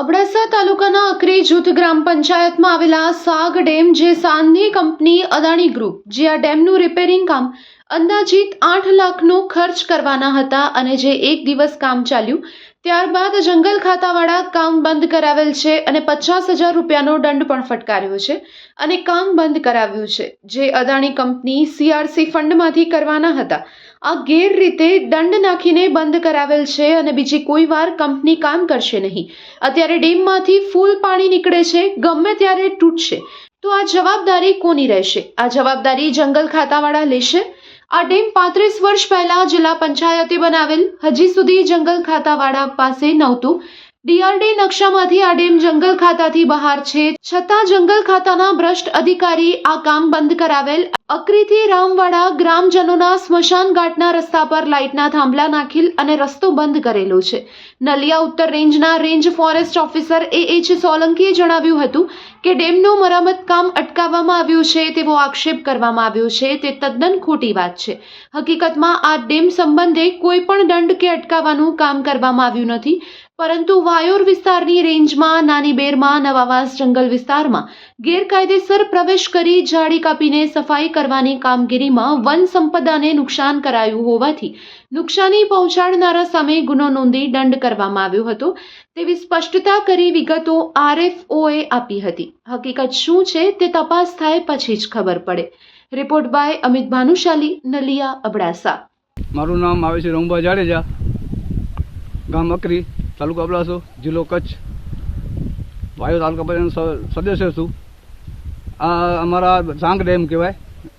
અબડાસા તાલુકાના અકરી જૂથ ગ્રામ પંચાયતમાં આવેલા સાગ ડેમ જે સાંધી કંપની અદાણી ગ્રુપ, જે આ ડેમનું રિપેરિંગ કામ અંદાજિત આઠ લાખનો ખર્ચ કરવાના હતા અને જે એક દિવસ કામ ચાલ્યું, ત્યારબાદ જંગલ ખાતાવાળા કામ બંધ કરાવેલ છે અને પચાસ હજાર રૂપિયાનો દંડ પણ ફટકાર્યો છે અને કામ બંધ કરાવ્યું છે, જે અદાણી કંપની સીઆરસી ફંડમાંથી કરવાના હતા. આ ગેરરીતે દંડ નાખીને બંધ કરાવેલ છે અને બીજી કોઈ વાર કંપની કામ કરશે નહીં. અત્યારે ડેમમાંથી ફૂલ પાણી નીકળે છે, ગમે ત્યારે તૂટશે. તો આ જવાબદારી કોની રહેશે? આ જવાબદારી જંગલ ખાતાવાળા લેશે? આ ડેમ પાંત્રીસ વર્ષ પહેલા જિલ્લા પંચાયતે બનાવેલ, હજી સુધી જંગલ ખાતાવાળા પાસે નહોતું. ડીઆરડી નકશામાંથી આ ડેમ જંગલ ખાતાથી બહાર છે. છતાં જંગલ ખાતાના ભ્રષ્ટ અધિકારી આ કામ બંધ કરાવેલ. અકરીથી રામવાડા ગ્રામજનોના સ્મશાન ઘાટના રસ્તા પર લાઇટના થાંભલા નાખેલ અને રસ્તો બંધ કરેલો છે. નલિયા ઉત્તર રેન્જના range forest officer A H સોલંકીએ જણાવ્યું હતું કે ડેમનું મરામત કામ અટકાવવામાં આવ્યું છે તેવો આક્ષેપ કરવામાં આવ્યો છે. તે તદ્દન ખોટી વાત છે. હકીકતમાં આ ડેમ સંબંધે કોઈ પણ દંડ કે અટકાવવાનું કામ કરવામાં આવ્યું નથી. પરંતુ વાયોર વિસ્તારની રેન્જમાં, નાની બેરમાં નવાવાસ જંગલ વિસ્તારમાં ગેરકાયદેસર પ્રવેશ કરી ઝાડી કાપીને સફાઈ કરવાની કામગીરીમાં વન સંપદાને નુકસાન કરાયું હોવાથી નુકસાની પહોંચાડનારા સામે ગુનો નોંધી દંડ કરવામાં આવ્યો હતો. તેવી સ્પષ્ટતા કરી વિગતો આરએફઓએ આપી હતી. હકીકત શું છે તે તપાસ થાય પછી જ ખબર પડે. Report by Amit Bhanushali, Naliya Abdasa. મારું નામ આવે છે રમભા જાડેજા. ગામ અકરી. તાલુકો અબડાસો, જિલ્લો કચ્છ. વાયુ તાલુકા પંચાયતનો સદસ્ય છું. આ અમારા સાંગ ડેમ કહેવાય.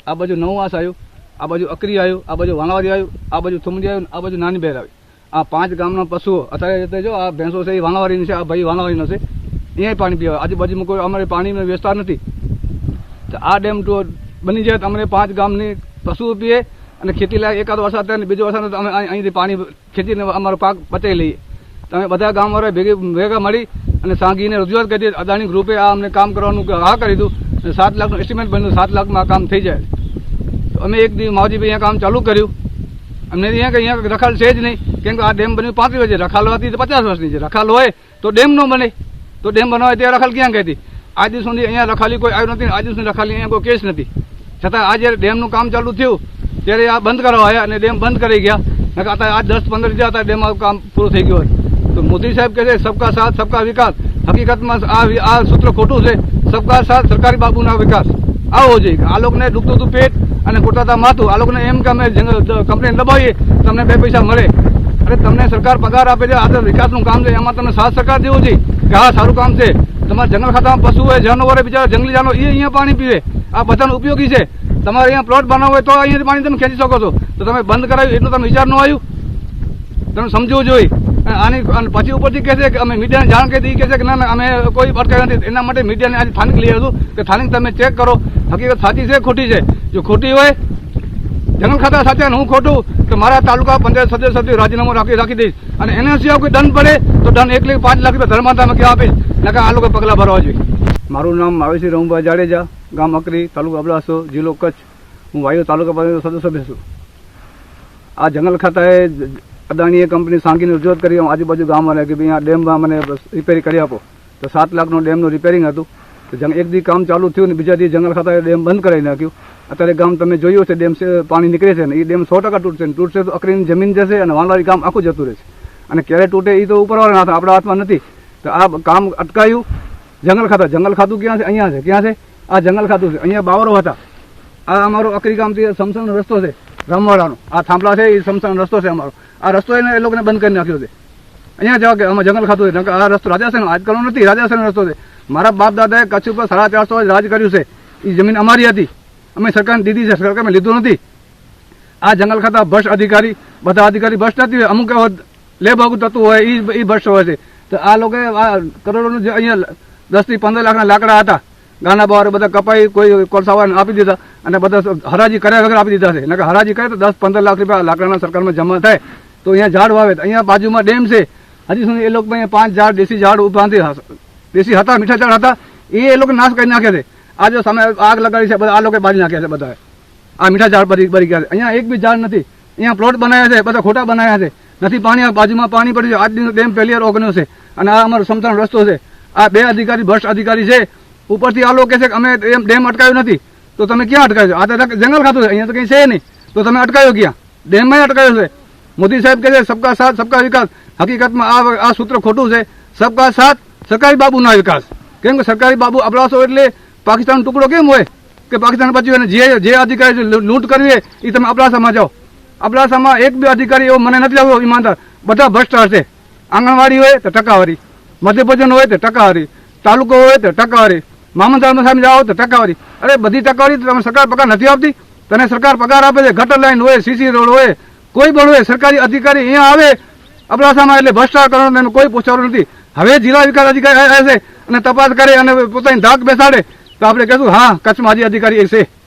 આ બાજુ નવવાસ આવ્યું, આ બાજુ અકરી આવ્યું, આ બાજુ વાણાવાડી આવ્યું, આ બાજુ થુમડી આવ્યું, આ બાજુ નાની બેર આવી. આ પાંચ ગામના પશુઓ અત્યારે જો આ ભેંસો છે, એ વાણાવાડીની છે, આ ભાઈ વાણાવાડીનો છે. અહીંયા પાણી પીવા આજુબાજુમાં કોઈ અમારે પાણીનો વિસ્તાર નથી. તો આ ડેમ તો બની જાય તો અમને પાંચ ગામની પશુઓ પીએ અને ખેતી લાગે એકાદ વરસાદ થાય ને બીજો વરસાદ અમે અહીં- અહીંથી પાણી ખેંચીને અમારો પાક બચાવી લઈએ. તો અમે બધા ગામવાળા ભેગી ભેગા મળી અને સાંગીને રજૂઆત કરી હતી. અદાણી ગ્રુપે આ અમને કામ કરવાનું હા કરી દીધું. અને સાત લાખનું એસ્ટિમેટ બન્યું. સાત લાખમાં આ કામ થઈ જાય. તો અમે એક દિવસ માવજીભાઈ અહીંયા કામ ચાલુ કર્યું. અમને અહીંયા કે અહીંયા રખાલ છે જ નહીં. કેમ કે આ ડેમ બન્યું પાંત્રીસ વર્ષે. રખાલ હતી તો પચાસ વર્ષની છે. રખાલ હોય તો ડેમ ન બને. તો ડેમ બનાવે ત્યાં રખાલ ક્યાં ગઈ હતી આજ દિવસ સુધી અહીંયા રખાલી કોઈ આવ્યું નથી આજ દિવસ સુધી રખાલી અહીંયા કોઈ કેસ નથી. છતાં આ જ્યારે ડેમનું કામ ચાલુ થયું, ત્યારે આ બંધ કરવા આવ્યા અને ડેમ બંધ કરી ગયા. અત્યારે આજ દસ પંદર દિવસ હતા ડેમ કામ પૂરું થઈ ગયું હોય. તો મોદી સાહેબ કહે છે સબકા સાથ સબકા વિકાસ હકીકતમાં આ આ સૂત્ર ખોટું છે સબકા સાથ સરકારી બાબુના વિકાસ આવો જોઈએ આ લોકોને દુખતું હતું પેટ અને કોટાતા માથું. આ લોકોને એમ કે અમે કંપની દબાવીએ, તમને બે પૈસા મળે. અરે તમને સરકાર પગાર આપે છે આ વિકાસનું કામ છે, એમાં તમને સાથ સરકાર દેવું છે કે હા, સારું કામ છે. તમારા જંગલ ખાતામાં પશુ હોય, જાનવરો બિચારા જંગલી જાનવર એ અહીંયા પાણી પીવે. આ બધાનું ઉપયોગી છે. તમારે અહીંયા પ્લોટ બનાવવો હોય તો અહીંયાથી પાણી તમે ખેંચી શકો છો. તો તમે બંધ કરાવ્યું, એટલું તમે વિચાર ન આવ્યું. તમે સમજવું જોઈએ. આની પછી ઉપરથી કહે છે કે અમે મીડિયાને જાણ કરી દીધી, કહે છે કે ના અમે કોઈ અટકાવ્યા નથી. એના માટે મીડિયાને આજે સ્થાનિક લઈ આવ્યું કે સ્થાનિક તમે ચેક કરો. હકીકત સાચી છે ખોટી છે? જો ખોટી હોય જંગલ ખાતા સાથે હું ખોટું, તો મારા તાલુકા પંચાયત સદસ્યથી રાજીનામું રાખી રાખી દઈશ. અને એના સિવાય કોઈ દંડ પડે, તો દંડ એક લાખ, પાંચ લાખ રૂપિયા ધર્માદામાં કહેવા આપીશ? નકા આ લોકો પગલાં ભરવા જોઈએ. મારું નામ માવેશી છે જાડેજા, ગામ અકરી, તાલુકો અબડાસો, જિલ્લો કચ્છ. હું વાયુ તાલુકા પંચાયત સદસ્ય છું. આ જંગલ ખાતાએ અદાણીએ કંપની સાંગીની રજૂઆત કરી. આજુબાજુ ગામમાં કે ભાઈ આ ડેમમાં મને રિપેરિંગ કરી આપો. તો સાત લાખનું ડેમનું રિપેરિંગ હતું. તો એક દી કામ ચાલુ થયું ને બીજા દી જંગલ ખાતાએ ડેમ બંધ કરાવી નાખ્યું. અત્યારે ગામ તમે જોયું છે ડેમ પાણી નીકળે છે ને એ ડેમ સો ટકા તૂટશે ને તૂટશે તો અકરીની જમીન જશે અને વાંલારી કામ આખું જતું રહેશે. અને ક્યારે તૂટે એ તો ઉપરવાળાના હાથ આપણા હાથમાં નથી. તો આ કામ અટકાયું. જંગલ ખાતા, જંગલ ખાતું ક્યાં છે? અહીંયા છે. ક્યાં છે? આ જંગલ ખાતું છે. અહીંયા બાવરો હતા. આ અમારો અકરી ગામથી સમસણનો રસ્તો છે. રામવાડાનો. આ થાંભલા છે, એ સમસાન રસ્તો છે અમારો. આ રસ્તો એને એ લોકોને બંધ કરી નાખ્યો છે. અહીંયા જવા કે અમે જંગલ ખાતું છે આ રસ્તો રાજાસન આજકાલનો નથી રાજાસનનો રસ્તો છે. મારા બાપ દાદાએ કચ્છ ઉપર સાડા ચારસો રાજ કર્યું છે. એ જમીન અમારી હતી. અમે સરકારને દીધી છે સરકારે લીધું નથી. આ જંગલ ખાતા ભ્રષ્ટ અધિકારી, બધા અધિકારી ભ્રષ્ટ નથી અમુક લેભાગુ થતું હોય એ ભ્રષ્ટ હોય છે. તો આ લોકો આ કરોડોનું જે અહીંયા દસથી પંદર લાખના લાકડા હતા ગાના બહાર બધા કપાઈ, કોઈ કોલસાવાને આપી દીધા અને બધા હરાજી કર્યા વગર આપી દીધા છે. એટલે હરાજી કરે તો દસ, પંદર લાખ રૂપિયા લાકડાના સરકારમાં જમા થાય. તો અહીંયા ઝાડ વાવે અહીંયા બાજુમાં ડેમ છે. હજી સુધી એ લોકો અહીંયા પાંચ ઝાડ, દેશી ઝાડ ઉભાંથી દેશી હતા મીઠા ઝાડ હતા. એ એ લોકો નાશ કરી નાખ્યા છે. આ જો સામે આગ લગાડી છે, બધા આ લોકો બાળી નાખ્યા છે બધા આ મીઠા ઝાડ બરી બરી ગયા છે. અહીંયા એક બી ઝાડ નથી. અહીંયા પ્લોટ બનાવ્યા છે, બધા ખોટા બનાવ્યા છે. નથી પાણી બાજુમાં પાણી પડ્યું છે. આજ દિન ડેમ ફેલિયર ઓગણ્યો છે. અને આ અમારો સમતાનો રસ્તો છે. આ બે અધિકારી, ભ્રષ્ટ અધિકારી છે. ઉપરથી આ લોકો કહે છે કે અમે ડેમ અટકાવ્યો નથી. તો તમે ક્યાં અટકાવ્યો આ તો જંગલ ખાતું છે, અહીંયા તો કંઈ છે નહીં. તો તમે અટકાવ્યો ક્યાં? ડેમમાં અટકાયો છે. મોદી સાહેબ કહે છે, સબકા સાથ, સબકા વિકાસ. હકીકતમાં આ આ સૂત્ર ખોટું છે. સબકા સાથ, સરકારી બાબુના વિકાસ. કેમ કે સરકારી બાબુ અબડાસો એટલે પાકિસ્તાનનો ટુકડો કેમ હોય? કે પાકિસ્તાન બચ્યું અને જે જે અધિકારી લૂંટ કરવી એ તમે અબડાસામાં જાઓ. અબડાસામાં એક બે અધિકારી એવો મને નથી લાગ્યો ઈમાનદાર બધા ભ્રષ્ટ હશે આંગણવાડી હોય તો ટકાવારી. મધ્યભોજન હોય તો ટકાવારી. તાલુકો હોય તો ટકાવારી. મામલદાર સામે જાઓ તો ટકાવારી. અરે, બધી ટકાવારી તમે સરકાર પગાર નથી આપતી. તને સરકાર પગાર આપે છે, ગટર લાઈન હોય, સીસી રોડ હોય, કોઈ પણ હોય, સરકારી અધિકારી અહીંયા આવે, અબડાસામાં એટલે ભ્રષ્ટાચાર એનો કોઈ પૂછવાનું નથી. હવે જિલ્લા વિકાસ અધિકારી છે અને તપાસ કરે અને પોતાની ધાક બેસાડે. તો આપણે કહેશું, હા, કચ્છમાં હજી અધિકારી એ છે.